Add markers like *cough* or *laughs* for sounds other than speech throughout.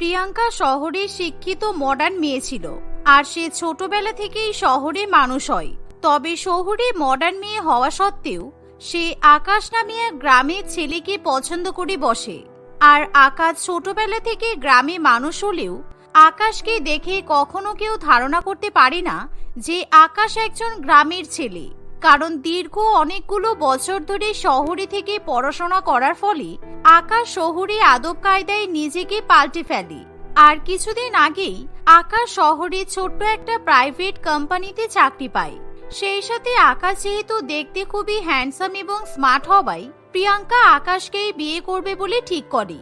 প্রিয়াঙ্কা শহরে শিক্ষিত মডার্ন মেয়ে ছিল। আর সে ছোটবেলা থেকেই শহরে মানুষ হয়। তবে শহরে মডার্ন মেয়ে হওয়া সত্ত্বেও, সে আকাশ নামে এক গ্রামের ছেলেকে পছন্দ করে বসে। আর আকাশ ছোটবেলা থেকে গ্রামে মানুষ হলেও, আকাশকে দেখে কখনো কেউ ধারণা করতে পারে না যে আকাশ একজন গ্রামের ছেলে। কারণ দীর্ঘ অনেকগুলো বছর ধরে শহরে থেকে পড়াশোনা করার ফলে আকাশ শহরে আদব কায়দায় নিজেকে পাল্টে ফেলে। আর কিছুদিন আগেই আকাশ শহরে ছোট্ট একটা প্রাইভেট কোম্পানিতে চাকরি পায়। সেই সাথে আকাশ যেহেতু দেখতে খুবই হ্যান্ডসাম এবং স্মার্ট হওয়ায় প্রিয়াঙ্কা আকাশকেই বিয়ে করবে বলে ঠিক করে।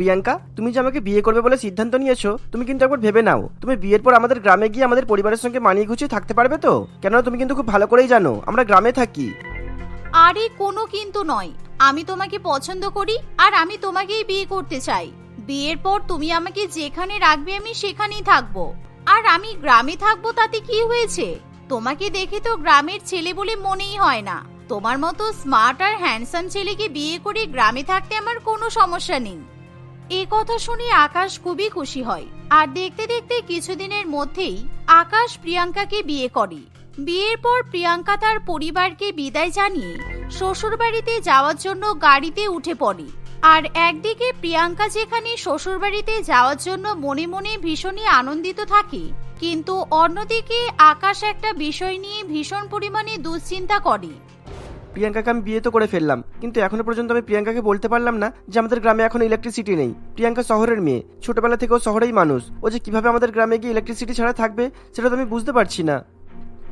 প্রিয়াঙ্কা, তুমি যে আমাকে বিয়ে করবে বলে সিদ্ধান্ত নিয়েছো, তুমি কিন্তু একবার ভেবে নাও। তুমি বিয়ের পর আমাদের গ্রামে গিয়ে আমাদের পরিবারের সঙ্গে মানিয়ে গুছিয়ে থাকতে পারবে তো? কেননা তুমি কিন্তু খুব ভালো করেই জানো, আমরা গ্রামে থাকি। আরে, কোনো কিন্তু নয়। আমি তোমাকে পছন্দ করি আর আমি তোমাকেই বিয়ে করতে চাই। বিয়ের পর তুমি আমাকে যেখানে রাখবে আমি সেখানেই থাকব। আর আমি গ্রামে থাকব তাতে কি হয়েছে? তোমাকে দেখে তো গ্রামের ছেলে বলে মনেই হয় না। তোমার মতো স্মার্ট আর হ্যান্ডসাম ছেলেকে বিয়ে করে গ্রামে থাকতে আমার কোনো সমস্যা নেই। এই কথা শুনে আকাশ খুবই খুশি হয়। আর দেখতে দেখতে কিছুদিনের মধ্যেই আকাশ প্রিয়াঙ্কাকে বিয়ে করে। বিয়ের পর প্রিয়াঙ্কা তার পরিবারকে বিদায় জানিয়ে শ্বশুরবাড়িতে যাওয়ার জন্য গাড়িতে উঠে পড়ে। আর একদিকে প্রিয়াঙ্কা যেখানে শ্বশুরবাড়িতে যাওয়ার জন্য মনে মনে ভীষণই আনন্দিত থাকে, কিন্তু অন্যদিকে আকাশ একটা বিষয় নিয়ে ভীষণ পরিমাণে দুশ্চিন্তা করে। প্রিয়াঙ্কাকে আমি বিয়ে তো করে ফেললাম, কিন্তু এখনও পর্যন্ত আমি প্রিয়াঙ্কাকে বলতে পারলাম না যে আমাদের গ্রামে এখন ইলেকট্রিসিটি নেই। প্রিয়াঙ্কা শহরের মেয়ে, ছোটবেলা থেকেও শহরেই মানুষ। ও যে কীভাবে আমাদের গ্রামে গিয়ে ইলেকট্রিসিটি ছাড়া থাকবে, সেটা তো আমি বুঝতে পারছি না।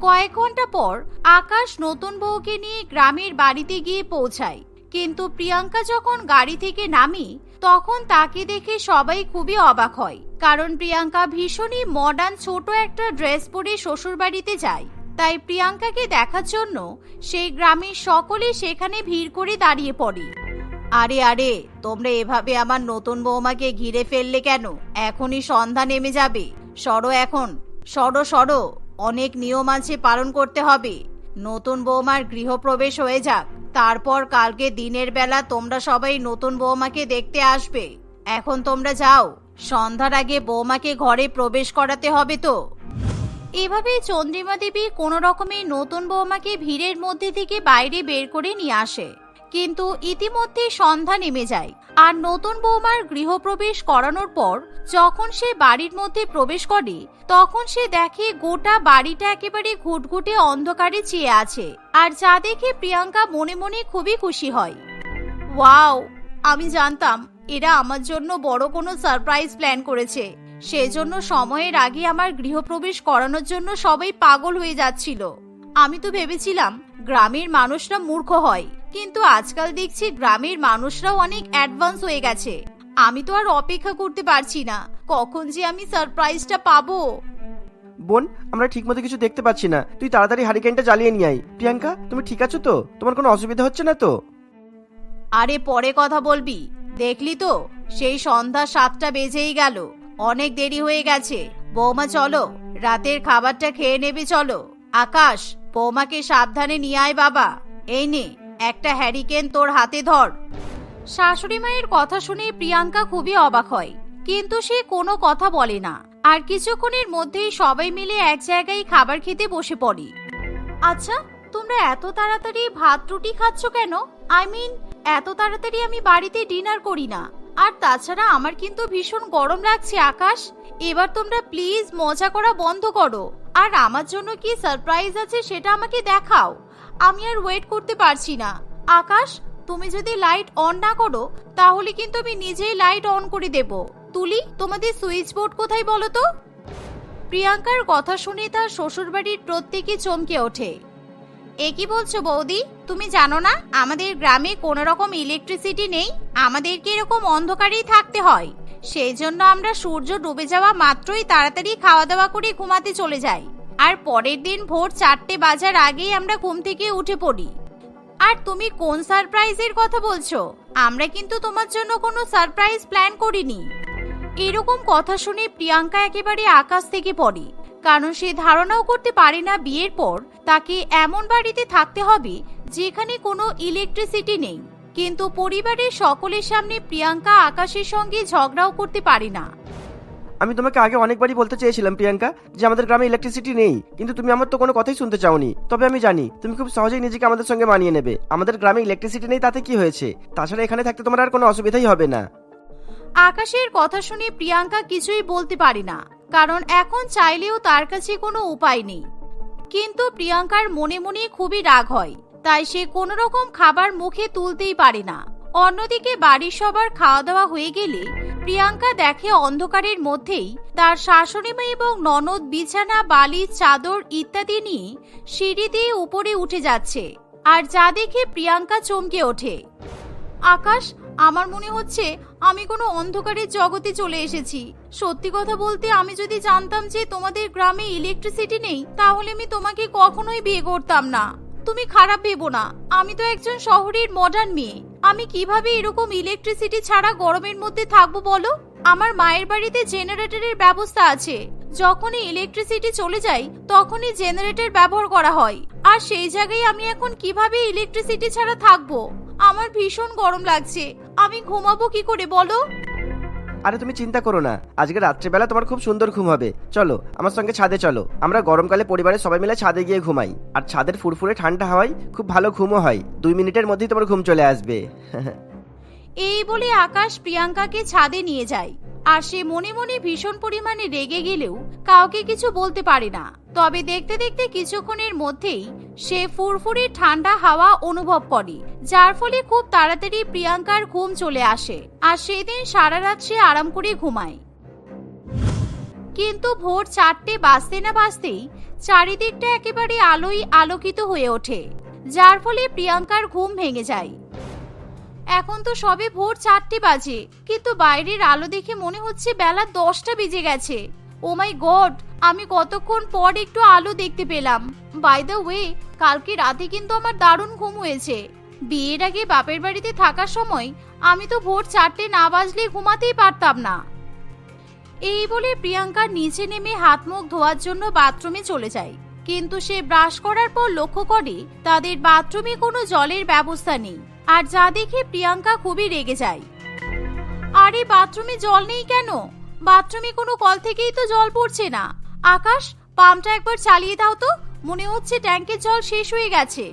কয়েক ঘণ্টা পর আকাশ নতুন বউকে নিয়ে গ্রামের বাড়িতে গিয়ে পৌঁছায়। কিন্তু প্রিয়াঙ্কা যখন গাড়ি থেকে নামি, তখন তাকে দেখে সবাই খুবই অবাক হয়। কারণ প্রিয়াঙ্কা ভীষণই মডার্ন ছোট একটা ড্রেস পরে শ্বশুর বাড়িতে যায়। তাই প্রিয়াঙ্কাকে দেখার জন্য সেই গ্রামের সকলে সেখানে ভিড় করে দাঁড়িয়ে পড়ে। আরে আরে, তোমরা এভাবে আমার নতুন বৌমাকে ঘিরে ফেললে কেন? এখনই সন্ধ্যা নেমে যাবে। সরো এখন। সরো সরো। অনেক নিয়ম আছে পালন করতে হবে। নতুন বৌমার গৃহপ্রবেশ হয়ে যাক। তারপর কালকে দিনের বেলা তোমরা সবাই নতুন বৌমাকে দেখতে আসবে। এখন তোমরা যাও। সন্ধ্যার আগে বৌমাকে ঘরে প্রবেশ করাতে হবে তো। এভাবে চন্দ্রিমা দেবী কোনো রকমে নতুন বৌমাকে ভিড়ের মধ্যে থেকে বাইরে বের করে নিয়ে আসে। কিন্তু ইতিমধ্যে সন্ধ্যা নেমে যায় আর নতুন বৌমার গৃহপ্রবেশ করানোর পর যখন সে বাড়ির মধ্যে প্রবেশ করে, তখন সে দেখে গোটা বাড়িটা একেবারে ঘুটঘুটে অন্ধকারে চেয়ে আছে আর যা দেখে প্রিয়াঙ্কা মনে মনে খুবই খুশি হয়। ওয়াও, আমি জানতাম এরা আমার জন্য বড় কোনো সারপ্রাইজ প্ল্যান করেছে। সেজন্য সময়ের আগে আমার গৃহপ্রবেশ করানোর জন্য সবাই পাগল হয়ে যাচ্ছিল। আমি তো ভেবেছিলাম গ্রামের মানুষরা মূর্খ হয়। কিন্তু আজকাল দেখছি গ্রামের মানুষরাও অনেক অ্যাডভান্স হয়ে গেছে। আমি তো আর অপেক্ষা করতে পারছি না কখন যে আমি সারপ্রাইজটা পাবো। বোন আমরা ঠিকমতো কিছু দেখতে পাচ্ছি না। তুই তাড়াতাড়ি হারিকেনটা জ্বালিয়ে নিয়ে আয়। প্রিয়াঙ্কা তুমি ঠিক আছো তো? তোমার কোনো অসুবিধা হচ্ছে না তো? আরে পরে কথা বলবি। দেখলি তো সেই সন্ধ্যা সাতটা বেজেই গেল। অনেক দেরি হয়ে গেছে। বৌমা, চলো। রাতের খাবারটা খেয়ে নেবে, চলো। আকাশ, বৌমাকে সাবধানে নিয়ে আয় বাবা। এই নে, একটা হ্যারিকেন তোর হাতে ধর। শাশুড়ি মায়ের কথা শুনে প্রিয়াঙ্কা খুবই অবাক হয়, কিন্তু সে কোনো কথা বলে না। আর কিছুক্ষণের মধ্যেই সবাই মিলে এক জায়গায় খাবার খেতে বসে পড়ে। আচ্ছা তোমরা এত তাড়াতাড়ি ভাত রুটি খাচ্ছ কেন? আই মিন এত তাড়াতাড়ি আমি বাড়িতে ডিনার করি না। আর তাছাড়া আমার কিন্তু ভীষণ গরম লাগছে, আকাশ। এবার তোমরা প্লিজ মজা করা বন্ধ করো। আর আমার জন্য কি সারপ্রাইজ আছে সেটা আমাকে দেখাও। আমি আর ওয়েট করতে পারছি না। আকাশ, তুমি যদি লাইট অন না করো, তাহলে কিন্তু আমি নিজেই লাইট অন করে দেব। তুলি, তোমাদের সুইচ বোর্ড কোথায় বলো তো? প্রিয়াঙ্কার কথা শুনে তার শ্বশুরবাড়ির প্রত্যেকে চমকে ওঠে। এ কি বলছো বৌদি? তুমি জানো না, আমাদের গ্রামে কোনো রকম ইলেকট্রিসিটি নেই, আমাদেরকে এরকম অন্ধকারেই থাকতে হয়। সেই জন্য আমরা সূর্য ডুবে যাওয়া মাত্রই তাড়াতাড়ি খাওয়া দাওয়া করে ঘুমাতে চলে যাই। আর পরের দিন ভোর চারটে বাজার আগেই আমরা ঘুম থেকে উঠে পড়ি। আর তুমি কোন সারপ্রাইজের কথা বলছো? আমরা কিন্তু তোমার জন্য কোনো সারপ্রাইজ প্ল্যান করিনি। এরকম কথা শুনে প্রিয়াঙ্কা একেবারে আকাশ থেকে পড়ে। কারণ সে ধারণাও করতে পারে না বিয়ের পর তাকে এমন বাড়িতে থাকতে হবে যেখানে কোনো ইলেকট্রিসিটি নেই। কিন্তু পরিবারের সকলের সামনে প্রিয়াঙ্কা আকাশের সঙ্গে ঝগড়াও করতে পারে না। আমি তোমাকে আগে অনেকবারই বলতে চেয়েছিলাম প্রিয়াঙ্কা যে আমাদের গ্রামে ইলেকট্রিসিটি নেই কিন্তু তুমি আমার তো কোনো কথাই শুনতে চাওনি। তবে আমি জানি তুমি খুব সহজেই নিজেকে আমাদের সঙ্গে মানিয়ে নেবে। আমাদের গ্রামে ইলেকট্রিসিটি নেই তাতে কি হয়েছে? তাছাড়া এখানে থাকতে তোমার আর কোনো অসুবিধাই হবে না। আকাশের কথা শুনে প্রিয়াঙ্কা কিছুই বলতে পারে না। কারণ এখন চাইলেও তার কাছে কোনো উপায় নেই। কিন্তু প্রিয়াঙ্কার মনে মনে খুবই রাগ হয়, তাই সে কোনো রকম খাবার মুখে তুলতেই পারে না। অন্যদিকে বাড়ির সবার খাওয়া দাওয়া হয়ে গেলে প্রিয়াঙ্কা দেখে অন্ধকারের মধ্যেই তার শাশুড়ি এবং ননদ বিছানা বালি চাদর ইত্যাদি নিয়ে সিঁড়ি দিয়ে উপরে উঠে যাচ্ছে আর যা দেখে প্রিয়াঙ্কা চমকে ওঠে। আকাশ, আমার মনে হচ্ছে আমি কোনো অন্ধকারের জগতে চলে এসেছি। সত্যি কথা বলতে আমি যদি জানতাম যে তোমাদের গ্রামে ইলেকট্রিসিটি নেই, তাহলে আমি তোমাকে কখনোই বিয়ে করতাম না। তুমি খারাপ ভেবো না। আমি তো একজন শহরের মডার্ন মেয়ে। আমি কীভাবে এরকম ইলেকট্রিসিটি ছাড়া গরমের মধ্যে থাকব বলো? আমার মায়ের বাড়িতে জেনারেটরের ব্যবস্থা আছে। যখনই ইলেকট্রিসিটি চলে যায়, তখনই জেনারেটর ব্যবহার করা হয়। আর সেই জায়গায় আমি এখন কীভাবে ইলেকট্রিসিটি ছাড়া থাকব? আমার ভীষণ গরম লাগছে। আমি ঘুমাবো কি করে বলো? আরে তুমি চিন্তা করো না। আজকে রাত্রেবেলা তোমার খুব সুন্দর ঘুম হবে। চলো আমার সঙ্গে ছাদে চলো। আমরা গরমকালে পরিবারের সবাই মিলে ছাদে গিয়ে ঘুমাই। আর ছাদের ফুরফুরে ঠান্ডা হাওয়ায় খুব ভালো ঘুমও হয়। দুই মিনিটের মধ্যেই তোমার ঘুম চলে আসবে। *laughs* এই বলে আকাশ প্রিয়াঙ্কাকে ছাদে নিয়ে যায়। আর সে মনে মনে ভীষণ পরিমাণে রেগে গেলেও কাউকে কিছু বলতে পারে না। তবে দেখতে দেখতে কিছুক্ষণের মধ্যেই সে ফুরফুরে ঠান্ডা হাওয়া অনুভব করে, যার ফলে খুব তাড়াতাড়ি প্রিয়াঙ্কার ঘুম চলে আসে আর সেদিন সারা রাত সে আরাম করে ঘুমায়। কিন্তু ভোর চারটে বাজতে না বাজতেই চারিদিকটা একেবারে আলোয় আলোকিত হয়ে ওঠে, যার ফলে প্রিয়াঙ্কার ঘুম ভেঙে যায়। এখন তো সবে ভোর চারটে বাজে, কিন্তু বাইরের আলো দেখে মনে হচ্ছে বেলা দশটা বেজে গেছে। ও মাই গড আমি কতক্ষণ পর একটু আলো দেখতে পেলাম। বাই দ্য ওয়ে কালকে রাতে কিন্তু আমার দারুণ ঘুম হয়েছে। বিয়ের আগে বাপের বাড়িতে থাকার সময় আমি তো ভোর চারটে না বাজলে ঘুমাতেই পারতাম না। এই বলে প্রিয়াঙ্কা নিচে নেমে হাত মুখ ধোয়ার জন্য বাথরুমে চলে যায়। কিন্তু সে ব্রাশ করার পর লক্ষ্য করে তাদের বাথরুমে কোনো জলের ব্যবস্থা নেই। আর যা দেখে প্রিয়াঙ্কা খুবই রেগে যায়। আরে বাথরুমে জল নেই কেন? বাথরুমে কোনো কল থেকেই তো জল পড়ছে না। আকাশ পাম্পটা একবার চালিয়ে দাও তো। মনে হচ্ছে ট্যাঙ্কের জল শেষ হয়ে গেছে।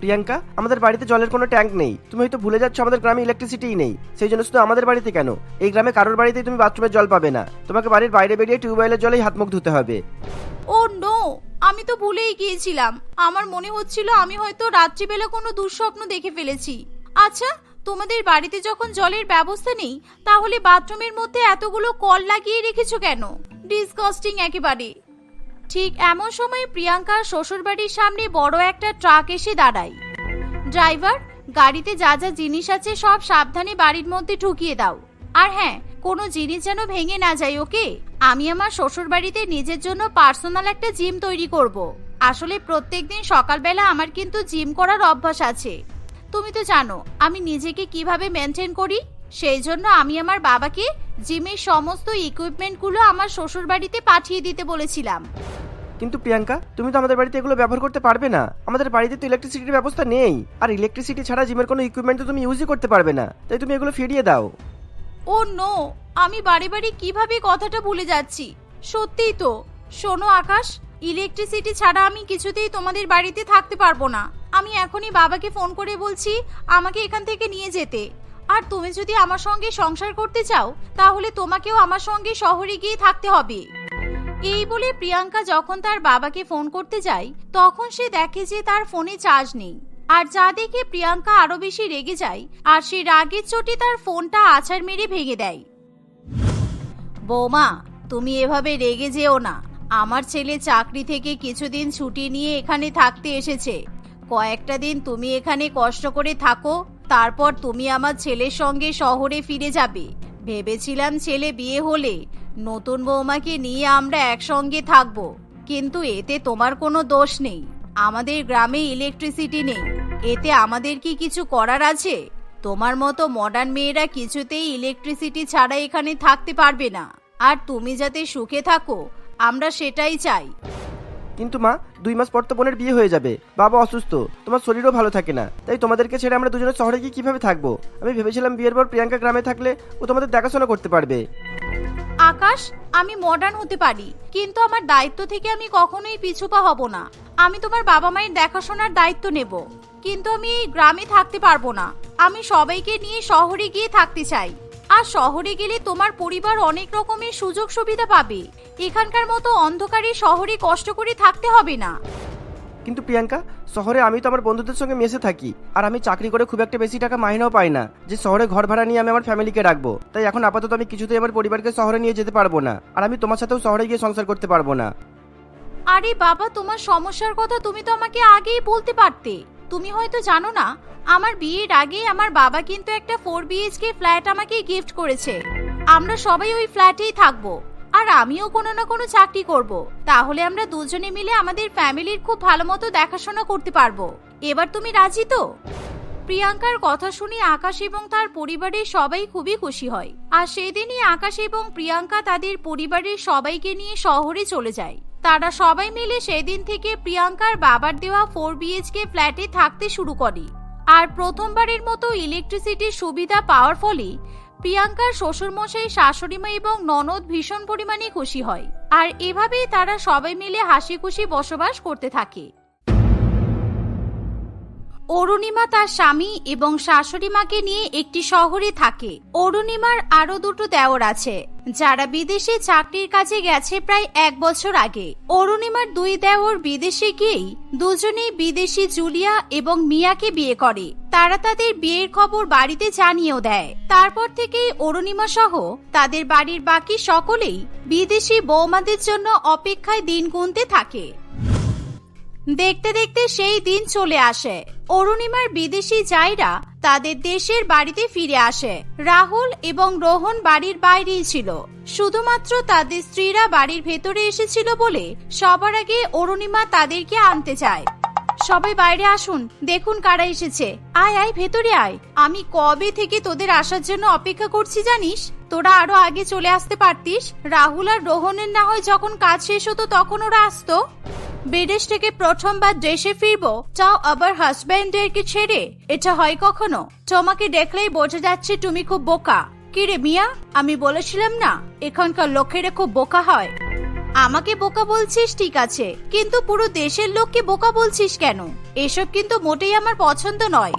প্রিয়াঙ্কা আমাদের বাড়িতে জলের কোনো ট্যাঙ্ক নেই। তুমি হয়তো ভুলে যাচ্ছ আমাদের গ্রামে ইলেকট্রিসিটিই নেই। সেই জন্য শুধু আমাদের বাড়িতে কেন? এই গ্রামে কারোর বাড়িতেই তুমি বাথরুমের জল পাবে না। তোমাকে বাড়ির বাইরে বেরিয়ে টিউবওয়েলের জলেই হাত মুখ ধুতে হবে। ও নো আমি তো ভুলেই গিয়েছিলাম। আমার মনে হচ্ছিল আমি হয়তো রাত্রিবেলা কোনো দুঃস্বপ্ন দেখে ফেলেছি। আচ্ছা তোমাদের বাড়িতে যখন জলের ব্যবস্থা নেই, তাহলে বাথরুমের মধ্যে এতগুলো কল লাগিয়ে রেখেছো কেন? ডিসকাস্টিং একেবারে। ঠিক এমন সময় প্রিয়াঙ্কার শ্বশুরবাড়ির সামনে বড় একটা ট্রাক এসে দাঁড়ায়। ড্রাইভার, গাড়িতে যা যা জিনিস আছে সব সাবধানে বাড়ির মধ্যে ঢুকিয়ে দাও। আর হ্যাঁ কোনো জিনিস যেন ভেঙে না যায়, ওকে? আমি আমার শ্বশুর বাড়িতে নিজের জন্য পার্সোনাল একটা জিম তৈরি করব। আসলে প্রত্যেক দিন সকালবেলা আমার কিন্তু জিম করার অভ্যাস আছে। তুমি তো জানো, আমি নিজেকে কীভাবে মেনটেন করি? সেই জন্য আমি আমার বাবাকে জিমের সমস্ত ইকুইপমেন্টগুলো আমার শ্বশুর বাড়িতে পাঠিয়ে দিতে বলেছিলাম। কিন্তু প্রিয়াঙ্কা, তুমি তো আমাদের বাড়িতে এগুলো ব্যবহার করতে পারবে না। আমাদের বাড়িতে তো ইলেকট্রিসিটির ব্যবস্থা নেই। আর ইলেকট্রিসিটি ছাড়া জিমের কোনো ইকুইপমেন্ট তো তুমি ইউজই করতে পারবে না। তাই তুমি এগুলো ফিরিয়ে দাও। ও নো, আমি বারে বারে কীভাবে কথাটা ভুলে যাচ্ছি? সত্যিই তো। শোনো আকাশ ইলেকট্রিসিটি ছাড়া আমি কিছুতেই তোমাদের বাড়িতে থাকতে পারব না। আমি এখনই বাবাকে ফোন করে বলছি আমাকে এখান থেকে নিয়ে যেতে। আর তুমি যদি আমার সঙ্গে সংসার করতে চাও, তাহলে তোমাকেও আমার সঙ্গে শহরে গিয়ে থাকতে হবে। এই বলে প্রিয়াঙ্কা যখন তার বাবাকে ফোন করতে যায়, তখন সে দেখে যে তার ফোনে চার্জ নেই। আর যা দেখে প্রিয়াঙ্কা আরও বেশি রেগে যায়, আর সে রাগের চোটে তার ফোনটা আছাড় মেরে ভেঙে দেয়। বৌমা, তুমি এভাবে রেগে যেও না। আমার ছেলে চাকরি থেকে কিছুদিন ছুটি নিয়ে এখানে থাকতে এসেছে। কয়েকটা দিন তুমি এখানে কষ্ট করে থাকো, তারপর তুমি আমার ছেলের সঙ্গে শহরে ফিরে যাবে। ভেবেছিলাম ছেলে বিয়ে হলে নতুন বৌমাকে নিয়ে আমরা একসঙ্গে থাকব, কিন্তু এতে তোমার কোনো দোষ নেই। আমাদের গ্রামে ইলেকট্রিসিটি নেই। এতে আমাদের কি কিছু করার আছে? তোমার মতো মডার্ন মেয়েরা কিছুতেই ইলেকট্রিসিটি ছাড়া এখানে থাকতে পারবে না। আর তুমি যাতে সুখে থাকো, আমরা সেটাই চাই। কিন্তু মা, দুই মাস পর তো বোনের বিয়ে হয়ে যাবে। বাবা অসুস্থ, তোমার শরীরও ভালো থাকে না। তাই তোমাদেরকে ছেড়ে আমরা দুজনে শহরে গিয়ে কীভাবে থাকব? আমি ভেবেছিলাম বিয়ের পর প্রিয়াঙ্কা গ্রামে থাকলে ও তোমাদের দেখাশোনা করতে পারবে। আকাশ, আমি মডার্ন হতে পারি, কিন্তু আমার দায়িত্ব থেকে আমি কখনোই পিছুপা হব না। আমি তোমার বাবা মায়ের দেখাশোনার দায়িত্ব নেব, কিন্তু আমি এই গ্রামে থাকতে পারব না। আমি সবাইকে নিয়ে শহরে গিয়ে থাকতে চাই। আর শহরে গেলে তোমার পরিবার অনেক রকমের সুযোগ সুবিধা পাবে। এখানকার মতো অন্ধকারে শহরে কষ্ট করে থাকতে হবে না। কিন্তু প্রিয়াঙ্কা শহরে আমি তো আমার বন্ধুদের সঙ্গে মেশে থাকি আর আমি চাকরি করে খুব একটা বেশি টাকা মাইনেও পাই না। যে শহরে ঘর ভাড়া নিয়ে আমি আমার ফ্যামিলিকে রাখব তাই এখন আপাতত আমি কিছুতেই আমার পরিবারকে শহরে নিয়ে যেতে পারব না আর আমি তোমার সাথেও শহরে গিয়ে সংসার করতে পারব না। আরে বাবা তোমার সমস্যার কথা তুমি তো আমাকে আগেই বলতে পারতে। তুমি হয়তো জানো না, আমার বিয়ের আগে আমার বাবা কিন্তু একটা ফোর বিএইচকে ফ্ল্যাট আমাকে গিফট করেছে। আমরা সবাই ওই ফ্ল্যাটেই থাকব, আর আমিও কোনো না কোনো চাকরি করব। তাহলে আমরা দুজনে মিলে আমাদের ফ্যামিলির খুব ভালো মতো দেখাশোনা করতে পারব। এবার তুমি রাজি তো? প্রিয়াঙ্কার কথা শুনে আকাশ এবং তার পরিবারের সবাই খুবই খুশি হয়। আর সেদিনই আকাশ এবং প্রিয়াঙ্কা তাদের পরিবারের সবাইকে নিয়ে শহরে চলে যায়। তারা সবাই মিলে সেদিন থেকে প্রিয়াঙ্কার বাবার দেওয়া ফোর বিএইচকে ফ্ল্যাটে থাকতে শুরু করে। আর প্রথমবারের মতো ইলেকট্রিসিটির সুবিধা পাওয়ার ফলে প্রিয়াঙ্কার শ্বশুরমশাই, শাশুড়িমা এবং ননদ ভীষণ পরিমাণে খুশি হয়। আর এভাবেই তারা সবাই মিলে হাসি খুশি বসবাস করতে থাকে। অরুণিমা তার স্বামী এবং শাশুড়ি মাকে নিয়ে একটি শহরে থাকে। অরুণিমার আরও দুটো দেওর আছে। যারা বিদেশে চাকরির কাজে গেছে প্রায় এক বছর আগে। অরুণিমার দুই দেওর বিদেশে গিয়েই দুজনেই বিদেশি জুলিয়া এবং মিয়াকে বিয়ে করে। তারা তাদের বিয়ের খবর বাড়িতে জানিয়েও দেয়। তারপর থেকেই অরুণিমা সহ তাদের বাড়ির বাকি সকলেই বিদেশি বৌমাদের জন্য অপেক্ষায় দিন গুনতে থাকে। দেখতে দেখতে সেই দিন চলে আসে। অরুণিমার বিদেশি জায়রা তাদের দেশের বাড়িতে ফিরে আসে। রাহুল এবং রোহন বাড়ির বাইরেই ছিল। শুধুমাত্র তাদের স্ত্রীরা বাড়ির ভেতরে এসেছিল বলে সবার আগে অরুণিমা তাদেরকে আনতে চায়। সবাই বাইরে আসুন, দেখুন কারা এসেছে। আয় আয়, ভেতরে আয়। আমি কবে থেকে তোদের আসার জন্য অপেক্ষা করছি জানিস? তোরা আরও আগে চলে আসতে পারতিস। রাহুল আর রোহনের না হয় যখন কাজ শেষ হতো তখন ওরা আসতো। বিদেশ থেকে প্রথমবার দেশে ফিরবো তাও আবার হাজব্যান্ডদেরকে ছেড়ে? এটা হয় কখনো? তোমাকে দেখলেই বোঝা যাচ্ছে তুমি খুব বোকা। কিরে মিয়া, আমি বলেছিলাম না, এখানকার লোকেরা খুব বোকা হয়। আমাকে বোকা বলছিস, ঠিক আছে। কিন্তু পুরো দেশের লোককে বোকা বলছিস কেন? এসব কিন্তু মোটেই আমার পছন্দ নয়।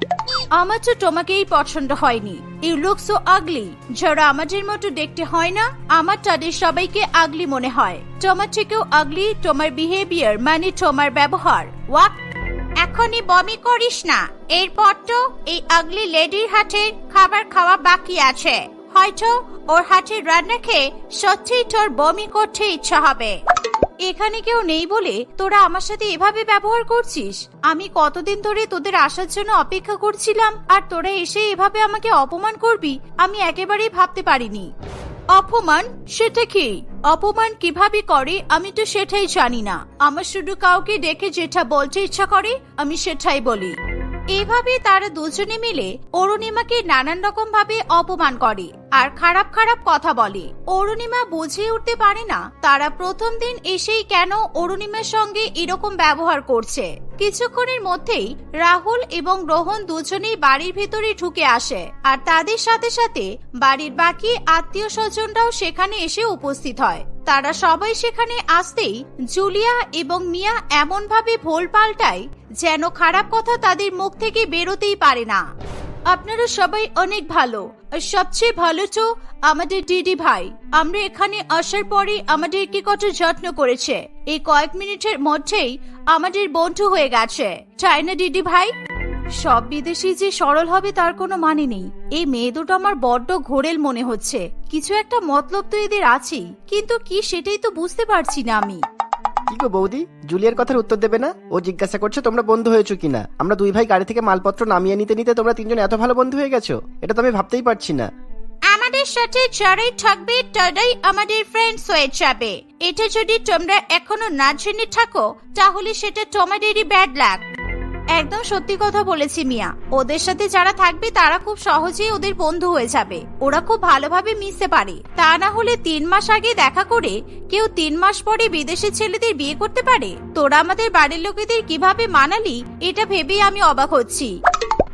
আমার তো তোমাকেই পছন্দ হয়নি। ইউ লুক সো আগলি যারা আমাদের মতো দেখতে হয় না, আমার তাদের সবাইকে আগলি মনে হয়। তোমার থেকেও আগলি তোমার বিহেভিয়ার মানে তোমার ব্যবহার। ওয়াক এখনই বমি করিস না। এরপর তো এই আগলি লেডির হাতে খাবার খাওয়া বাকি আছে। হয়তো ওর হাতের রান্না খেয়ে সত্যিই তোর বমি করতে ইচ্ছা হবে। এখানে কেউ নেই বলে তোরা আমার সাথে এভাবে ব্যবহার করছিস? আমি কতদিন ধরে তোদের আসার জন্য অপেক্ষা করছিলাম আর তোরা এসে এভাবে আমাকে অপমান করবি, আমি একেবারেই ভাবতে পারিনি। অপমান? সেটা কি? অপমান কীভাবে করে আমি তো সেটাই জানি না। আমার শুধু কাউকে দেখে যেটা বলতে ইচ্ছা করে, আমি সেটাই বলি। এভাবে তারা দুজনে মিলে অরুণিমাকে নানান রকম ভাবে অপমান করে আর খারাপ খারাপ কথা বলে। অরুণিমা বুঝে উঠতে পারে না তারা প্রথম দিন এসেই কেন অরুণিমার সঙ্গে এরকম ব্যবহার করছে। কিছুক্ষণের মধ্যেই রাহুল এবং রোহন দুজনেই বাড়ির ভেতরে ঢুকে আসে আর তাদের সাথে সাথে বাড়ির বাকি আত্মীয় স্বজনরাও সেখানে এসে উপস্থিত হয়। তারা সবাই সেখানে আসতেই জুলিয়া এবং মিয়া এমন ভাবে ভোল পাল্টায় যেন খারাপ কথা তাদের মুখ থেকে বেরোতেই পারে না। আপনারা সবাই অনেক ভালো। সবচেয়ে ভালো তো আমাদের দিদি ভাই। আমরা এখানে আসার পরে আমাদেরকে কত যত্ন করেছে। এই কয়েক মিনিটের মধ্যেই আমাদের বন্ধু হয়ে গেছে। তাই না, দিদি ভাই? সব বিদেশি যে সরল হবে তার কোনো মানে নেই। এই মেয়ে দুটো আমার বড্ড ঘোরেল মনে হচ্ছে। কিছু একটা মতলব তো এদের আছেই কিন্তু কি সেটাই তো বুঝতে পারছি না আমি। কি গো বৌদি? জুলিয়ার কথার উত্তর দেবে না? ও জিজ্ঞাসা করছে তোমরা বন্ধু হয়েছো কিনা? আমরা দুই ভাই গাড়ি থেকে মালপত্র নামিয়ে নিতে নিতে তোমরা তিনজন এত ভালো বন্ধু হয়ে গেছো? এটা তো আমি ভাবতেই পারছি না। আমাদের সাথে যারাই থাকবে তারাই আমাদের ফ্রেন্ডস হয়ে যাবে। এটা যদি তোমরা এখনও না জেনে থাকো তাহলে সেটা তোমাদেরই ব্যাড লাক একদম সত্যি কথা বলেছি মিয়া। ওদের সাথে যারা থাকবে, তারা খুব সহজেই ওদের বন্ধু হয়ে যাবে। ওরা খুব ভালোভাবে মিশতে পারে। তা না হলে তিন মাস আগে দেখা করে কেউ তিন মাস পরে বিদেশের ছেলেদের বিয়ে করতে পারে? তোরা আমাদের বাড়ির লোকেদের কীভাবে মানালি, এটা ভেবেই আমি অবাক হচ্ছি।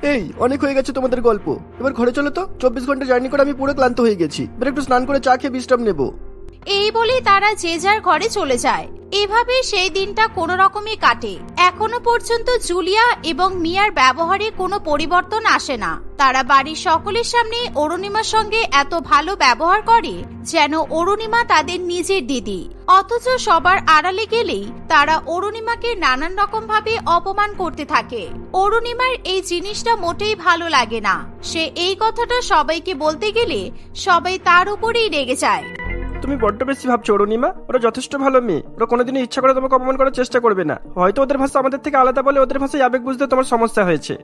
এই, অনেক হয়ে গেছে তোমাদের গল্প। এবার ঘরে চলো তো। চব্বিশ ঘণ্টা জার্নি করে আমি পুরো ক্লান্ত হয়ে গেছি। এবার একটু স্নান করে চা খেয়ে বিশ্রাম নেব। এই বলে তারা যে যার ঘরে চলে যায়। এভাবে সেই দিনটা কোনো রকমে কাটে। এখনও পর্যন্ত জুলিয়া এবং মিয়ার ব্যবহারে কোনো পরিবর্তন আসে না। তারা বাড়ির সকলের সামনে অরুণিমার সঙ্গে এত ভালো ব্যবহার করে যেন অরুণিমা তাদের নিজের দিদি। অথচ সবার আড়ালে গেলেই তারা অরুণিমাকে নানান রকম ভাবে অপমান করতে থাকে। অরুণিমার এই জিনিসটা মোটেই ভালো লাগে না। সে এই কথাটা সবাইকে বলতে গেলে সবাই তার উপরেই রেগে যায়। তুমি বড্ড বেশি ভাবছ, অরুণিমা। ওরা যথেষ্ট ভালো মেয়ে। ওরা কোনোদিনই ইচ্ছা করে তোমাকে অপমান করার চেষ্টা করবে না। হয়তো ওদের ভাষা আমাদের থেকে আলাদা বলে ওদের ভাষায় আবেগ বুঝতে তোমার সমস্যা হয়েছে।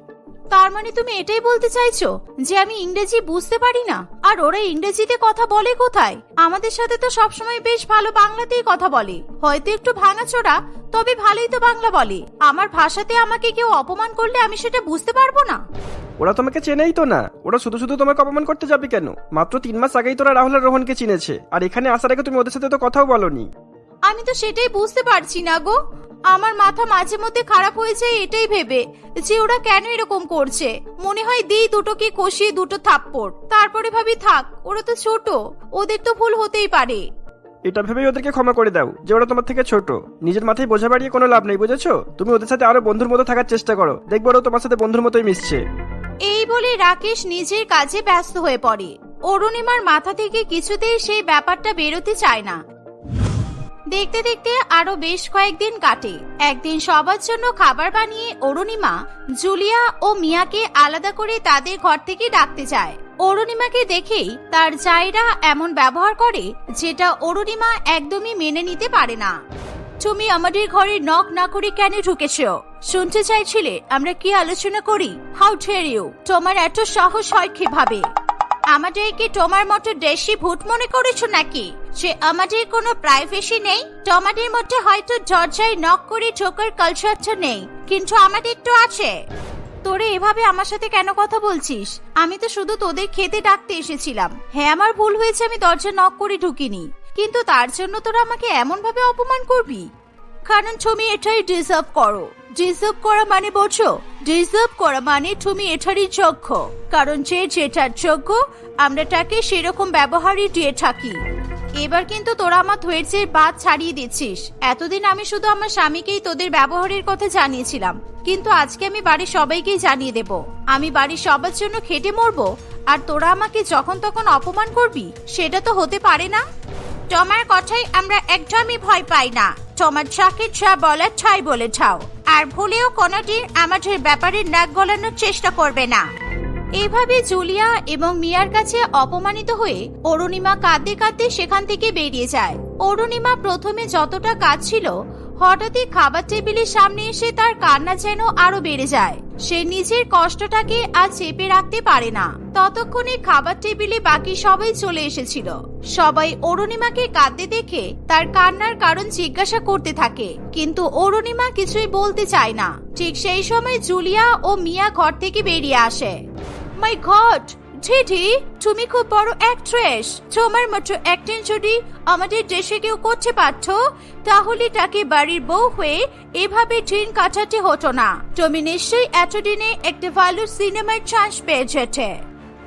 তার মানে তুমি এটাই বলতে চাইছো, যে আমি ইংরেজি বুঝতে পারি না? আর ওরা ইংরেজিতে কথা বলে কোথায়? আমাদের সাথে তো সবসময় বেশ ভালো বাংলাতেই কথা বলে। হয়তো একটু ভাঙাচোরা, তবে ভালোই তো বাংলা বলে। আমার ভাষাতে আমাকে কেউ অপমান করলে আমি সেটা বুঝতে পারব না? ওরা তোমাকে চেনেই তো না। ওরা শুধু শুধু তোমাকে অপমান করতে যাবে কেন? মাত্র তিন মাস আগেই তোরা রাহুল আর রোহনকে চিনেছে। আর এখানে আসার আগে তুমি ওদের সাথে তো কথাও বলনি। আমি তো সেটাই বুঝতে পারছি না গো। আমার মাথা মাঝে মধ্যে খারাপ হয়ে যায় এটাই ভেবে যে ওরা কেন এরকম করছে। মনে হয় দিই দুটোকে কষিয়ে দুটো থাপ্পড়। তারপরে ভাবি থাক ওরা তো ছোট। ওদের তো ভুল হতেই পারে। এটা ভেবেই ওদেরকে ক্ষমা করে দাও যে ওরা তোমার থেকে ছোট। নিজের মাথায় বোঝা বাড়িয়ে কোনো লাভ নেই বুঝেছ? তুমি ওদের সাথে আরও বন্ধুর মতো থাকার চেষ্টা করো। দেখব ওরা তোমার সাথে বন্ধুর মতোই মিশছে। এই বলে রাকেশ নিজের কাজে ব্যস্ত হয়ে পড়ে। অরুণিমার মাথা থেকে কিছুতেই সেই ব্যাপারটা বেরোতে চায় না। দেখতে দেখতে আরও বেশ কয়েকদিন কাটে। একদিন সবার জন্য খাবার বানিয়ে অরুণিমা, জুলিয়া ও মিয়াকে আলাদা করে তাদের ঘর থেকে ডাকতে যায়। অরুণিমাকে দেখেই তার জায়রা এমন ব্যবহার করে, যেটা অরুণিমা একদমই মেনে নিতে পারে না। তুমি আমাদের ঘরে নক না করে কেন ঢুকেছ? শুনতে চাইছিলে, আমরা কি আলোচনা করি? হাউ ডেয়ার ইউ তোমার এত সাহস হয় কীভাবে? আমাদের কি তোমার মতো দেশি ভূত মনে করেছ নাকি? যে আমাদের কোনো প্রাইভেসি নেই? তোমাদের মধ্যে হয়তো দরজায় নক করে ঢোকার কালচারটা নেই, কিন্তু আমাদের তো আছে। তোরে এভাবে আমার সাথে কেন কথা বলছিস? আমি তো শুধু তোদের খেতে ডাকতে এসেছিলাম। হ্যাঁ আমার ভুল হয়েছে, আমি দরজা নক করে ঢুকিনি। কিন্তু তার জন্য তোরা আমাকে এমন ভাবে অপমান করবি? কারণ তুমি এটাই ডিজার্ভ করো। ডিজার্ভ করা মানে বোঝো? ডিজার্ভ করা মানে তুমি এটারই যোগ্য। কারণ যে যেটার যোগ্য, আমরা তাকে সেরকম ব্যবহারই দিয়ে থাকি। এবার কিন্তু তোরা আমার ধৈর্যের বাদ ছাড়িয়ে দিচ্ছিস। এতদিন আমি শুধু আমার স্বামীকেই তোদের ব্যবহারের কথা জানিয়েছিলাম। কিন্তু আজকে আমি বাড়ির সবাইকেই জানিয়ে দেব। আমি বাড়ির সবার জন্য খেটে মরবো, আর তোরা আমাকে যখন তখন অপমান করবি, সেটা তো হতে পারে না? তোমার কথাই আমরা একদমই ভয় পাই না। তোমার চাকরি যা বলার ছাই বলে যাও। আর ভুলেও কোনোদিন আমাদের ব্যাপারে নাক গলানোর চেষ্টা করবে না। এভাবে জুলিয়া এবং মিয়ার কাছে অপমানিত হয়ে অরুণিমা কাঁদতে কাঁদতে সেখান থেকে বেরিয়ে যায়। অরুণিমা প্রথমে যতটা কাজ ছিল হঠাৎই খাবার টেবিলের সামনে এসে তার কান্না যেন আরও বেড়ে যায়। সে নিজের কষ্টটাকে আর চেপে রাখতে পারে না। ততক্ষণে খাবার টেবিলে বাকি সবাই চলে এসেছিল। সবাই অরুণিমাকে কাঁদতে দেখে তার কান্নার কারণ জিজ্ঞাসা করতে থাকে। কিন্তু অরুণিমা কিছুই বলতে চায় না। ঠিক সেই সময় জুলিয়া ও মিয়া ঘর থেকে বেরিয়ে আসে। মাই গড ঝিঠি তুমি খুব বড় অ্যাক্ট্রেস তোমার মতো অ্যাক্টিং যদি আমাদের দেশে কেউ করতে পারত, তাহলে তাকে বাড়ির বউ হয়ে এভাবে দিন কাটাতে হতো না। তুমি নিশ্চয়ই এতদিনে একটা ভালো সিনেমার চান্স পেয়ে যেতে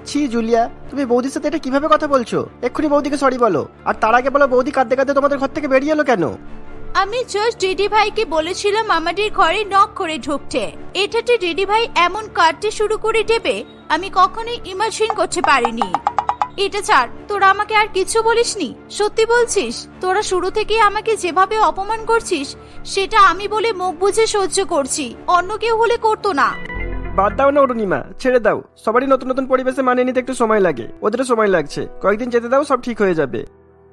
ছি, জুলিয়া, তুমি বৌদির সাথে এটা কীভাবে কথা বলছো? এক্ষুনি বৌদিকে সরি বলো। আর তার আগে বলো, বৌদি কাঁদতে কাঁদতে তোমাদের ঘর থেকে বেরিয়ে এলো কেন? আমি জাস্ট দিদি ভাইকে বলেছিলাম আমাদের ঘরে নক করে ঢুকতে। এটাতে দিদি ভাই এমন কাটতে শুরু করে দেবে, আমি কখনোই ইমাজিন করতে পারিনি। এটা ছাড়, তোরা আমাকে আর কিছু বলিসনি? সত্যি বলছিস, তোরা শুরু থেকে আমাকে যেভাবে অপমান করছিস, সেটা আমি বলে মুখ বুঝে সহ্য করছি, অন্য কেউ হলে করতো না। বাদ দাও না অরুণিমা, ছেড়ে দাও। সবারই নতুন নতুন পরিবেশে মানিয়ে নিতে একটু সময় লাগে। ওদেরও সময় লাগছে। কয়েকদিন যেতে দাও, সব ঠিক হয়ে যাবে।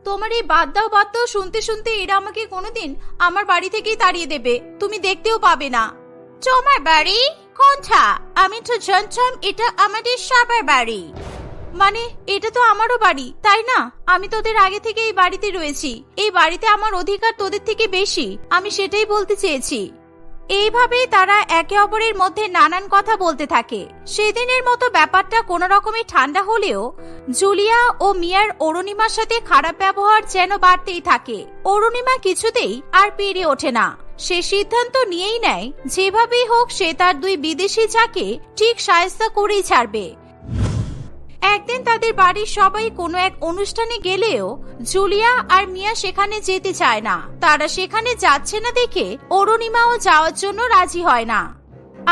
তোমার এই বাদ দাও বাদ দাও শুনতে শুনতে এরা আমাকে কোনোদিন আমার বাড়ি থেকেই তাড়িয়ে দেবে। তুমি দেখতেও পাবে না। তোমার বাড়ি? কোনটা? আমি তো জানতাম এটা আমাদের সবার বাড়ি। মানে এটা তো আমারও বাড়ি, তাই না? আমি তোদের আগে থেকে এই বাড়িতে রয়েছি। এই বাড়িতে আমার অধিকার তোদের থেকে বেশি। আমি সেটাই বলতে চেয়েছি। এইভাবেই তারা একে অপরের মধ্যে নানান কথা বলতে থাকে। সেদিনের মতো ব্যাপারটা কোনো রকমে ঠান্ডা হলেও জুলিয়া ও মিয়ার অরুণিমার সাথে খারাপ ব্যবহার যেন বাড়তেই থাকে। অরুণিমা কিছুতেই আর পেরে ওঠে না। সে সিদ্ধান্ত নিয়েই নেয়, যেভাবেই হোক সে তার দুই বিদেশি যাকে ঠিক সায়স্তা করেই ছাড়বে। একদিন তাদের বাড়ির সবাই কোনো এক অনুষ্ঠানে গেলেও জুলিয়া আর মিয়া সেখানে যেতে চায় না। তারা সেখানে যাচ্ছে না দেখে অরুণিমাও যাওয়ার জন্য রাজি হয় না।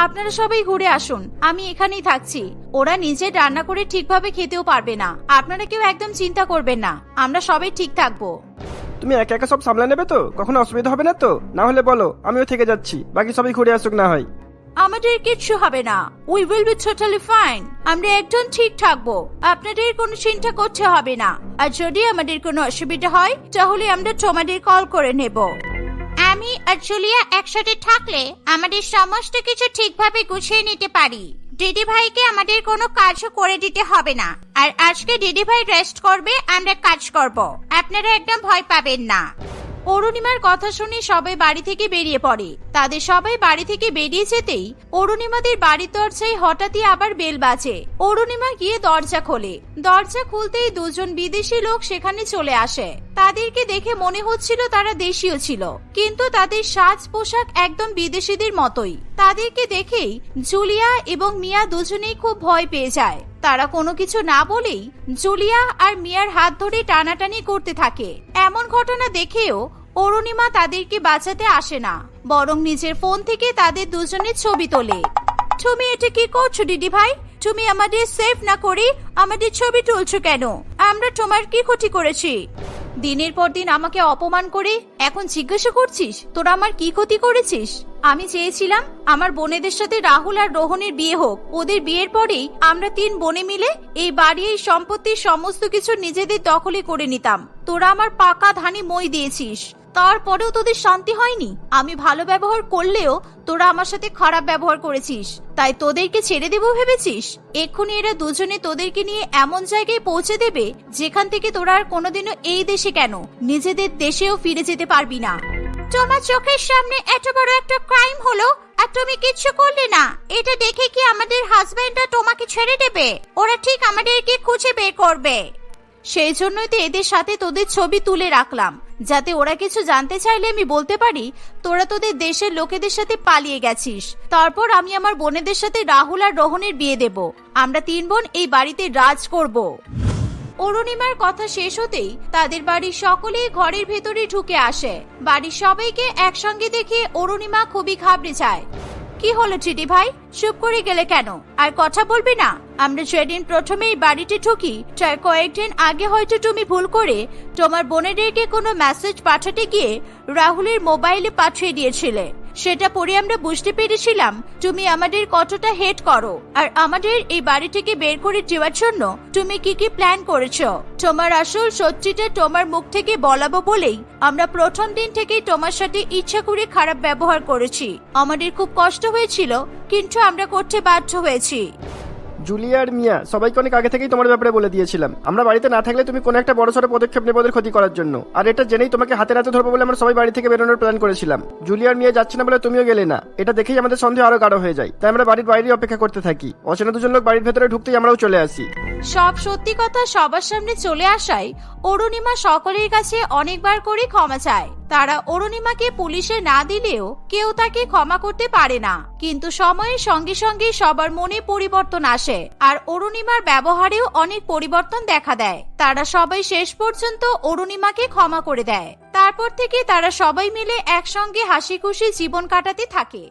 আপনারা সবাই ঘুরে আসুন, আমি এখানেই থাকছি। ওরা নিজে রান্না করে ঠিকভাবে খেতেও পারবে না। আপনারা কেউ একদম চিন্তা করবেন না, আমরা সবাই ঠিক থাকব। তুমি একা একা সব সামলে নেবে তো? কখনো অসুবিধা হবে না তো? না হলে বলো, আমিও থেকে যাচ্ছি। বাকি সবাই ঘুরে আসুক না হয়। আমাদের কিচ্ছু হবে না। We will be totally fine আমরা একদম ঠিক থাকব। আপনাদের কোনো চিন্তা করতে হবে না। আর যদি আমাদের কোনো অসুবিধা হয়, তাহলে আমরা তোমাদের কল করে নেব। আমি আর জুলিয়া একসাথে থাকলে আমাদের সমস্ত কিছু ঠিকভাবে গুছিয়ে নিতে পারি। দিদি ভাইকে আমাদের কোনো কাজও করে দিতে হবে না। আর আজকে দিদি ভাই রেস্ট করবে, আমরা কাজ করব। আপনারা একদম ভয় পাবেন না। অরুণিমার কথা শুনে সবাই বাড়ি থেকে বেরিয়ে পড়ে। তাদের সবাই বাড়ি থেকে বেরিয়ে যেতেই অরুণিমাদের বাড়ির দরজায় হঠাৎই আবার বেল বাজে। অরুণিমা গিয়ে দরজা খোলে। দরজা খুলতেই দুজন বিদেশি লোক সেখানে চলে আসে। তাদেরকে দেখে মনে হচ্ছিল তারা দেশীয় ছিল, কিন্তু তাদের সাজ পোশাক একদম বিদেশিদের মতোই। তাদেরকে দেখেই জুলিয়া এবং মিয়া দুজনেই খুব ভয় পেয়ে যায়। তারা কোনো কিছু না বলেই জুলিয়া আর মিয়ার হাত ধরে টানাটানি করতে থাকে। এমন ঘটনা দেখেও অরুণিমা তাদেরকে বাঁচাতে আসে না, বরং নিজের ফোন থেকে তাদের দুজনের ছবি তোলে। তুমি এটা কি করছ, দিদি ভাই? তুমি আমাদের সেভ না করে আমাদের ছবি তুলছো কেন? আমরা তোমার কি ক্ষতি করেছি? দিনের পর দিন আমাকে অপমান করে এখন জিজ্ঞাসা করছিস? তোরা আমার কি ক্ষতি করেছিস? আমি চেয়েছিলাম আমার বোনেদের সাথে রাহুল আর রোহনের বিয়ে হোক। ওদের বিয়ের পরেই আমরা তিন বোনে মিলে এই বাড়ি, এই সম্পত্তির সমস্ত কিছু নিজেদের দখলে করে নিতাম। তোরা আমার পাকা ধানে মই দিয়েছিস। তারপরেও তোদের শান্তি হয়নি? আমি ভালো ব্যবহার করলেও তোরা আমার সাথে খারাপ ব্যবহার করেছিস। তাই তোদেরকে ছেড়ে দেবো ভেবেছিস? এক্ষুনি এরা দুজনে তোদেরকে নিয়ে এমন জায়গায় পৌঁছে দেবে যেখান থেকে তোরা আর কোনোদিনও এই দেশে কেন? নিজেদের দেশেও ফিরে যেতে পারবি না। তোমার চোখের সামনে এত বড় একটা ক্রাইম হলো আর তুমি কিচ্ছু করলে না। এটা দেখে কি আমাদের হাজবেন্ডরা তোমাকে ছেড়ে দেবে? ওরা ঠিক আমাদেরকে খুঁজে বের করবে। সেই জন্যই তো এদের সাথে তোদের ছবি তুলে রাখলাম। যাতে ওরা কিছু জানতে চাইলে আমি বলতে পারি, তোরা তোদের দেশের লোকেদের সাথে পালিয়ে গেছিস। তারপর আমি আমার বোনেদের সাথে রাহুল আর রোহনের বিয়ে দেব। আমরা তিন বোন এই বাড়িতে রাজ করব। অরুণিমার কথা শেষ হতেই তাদের বাড়ির সকলেই ঘরের ভেতরে ঢুকে আসে। বাড়ির সবাইকে একসঙ্গে দেখে অরুণিমা খুবই ঘাবড়ে যায়। কি হলো চিটি ভাই? চুপ করে গেলে কেন? আর কথা বলবি না? আমরা যেদিন প্রথমেই বাড়িতে ঢুকি তার কয়েকদিন আগে হয়তো তুমি ভুল করে তোমার বোনেদেরকে কোনো মেসেজ পাঠাতে গিয়ে রাহুলের মোবাইলে পাঠিয়ে দিয়েছিলে। সেটা পরে আমরা বুঝতে পেরেছিলাম। তুমি আমাদের কতটা হেট করো, আর আমাদের এই বাড়ি থেকে বের করে দেওয়ার জন্য তুমি কি কি প্ল্যান করেছ? তোমার আসল সত্যিটা তোমার মুখ থেকে বলাবো বলেই আমরা প্রথম দিন থেকেই তোমার সাথে ইচ্ছা করে খারাপ ব্যবহার করেছি। আমাদের খুব কষ্ট হয়েছিল, কিন্তু আমরা করতে বাধ্য হয়েছি। জুলিয়া আর মিয়া, সবাইকে অনেক আগে থেকেই তোমার ব্যাপারে বলে দিয়েছিলাম। আমরা বাড়িতে না থাকলে তুমি কোনো একটা বড় সড়ো পদক্ষেপ নেবে ওদের ক্ষতি করার জন্য। আর এটা জেনেই তোমাকে হাতে হাতে ধরবো বলে আমরা সবাই বাড়ি থেকে বেরোনোর প্ল্যান করেছিলাম। জুলিয়ার মিয়া যাচ্ছে না বলে তুমিও গেলে না। এটা দেখেই আমাদের সন্দেহ আরও গাঢ় হয়ে যায়। তাই আমরা বাড়ির বাইরে অপেক্ষা করতে থাকি। অচেনা দুজন লোক বাড়ির ভেতরে ঢুকতেই আমরাও চলে আসি। সব সত্যি কথা সবার সামনে চলে আসায় অরুণিমা সকলের কাছে অনেকবার করে ক্ষমা চায়। তারা অরুণিমাকে পুলিশে না দিলেও কেউ তাকে ক্ষমা করতে পারে না। কিন্তু সময়ের সঙ্গে সঙ্গে সবার মনে পরিবর্তন আসে আর অরুণিমার ব্যবহারেও অনেক পরিবর্তন দেখা দেয়। তারা সবাই শেষ পর্যন্ত অরুণিমাকে ক্ষমা করে দেয়। তারপর থেকে তারা সবাই মিলে একসঙ্গে হাসি খুশি জীবন কাটাতে থাকে।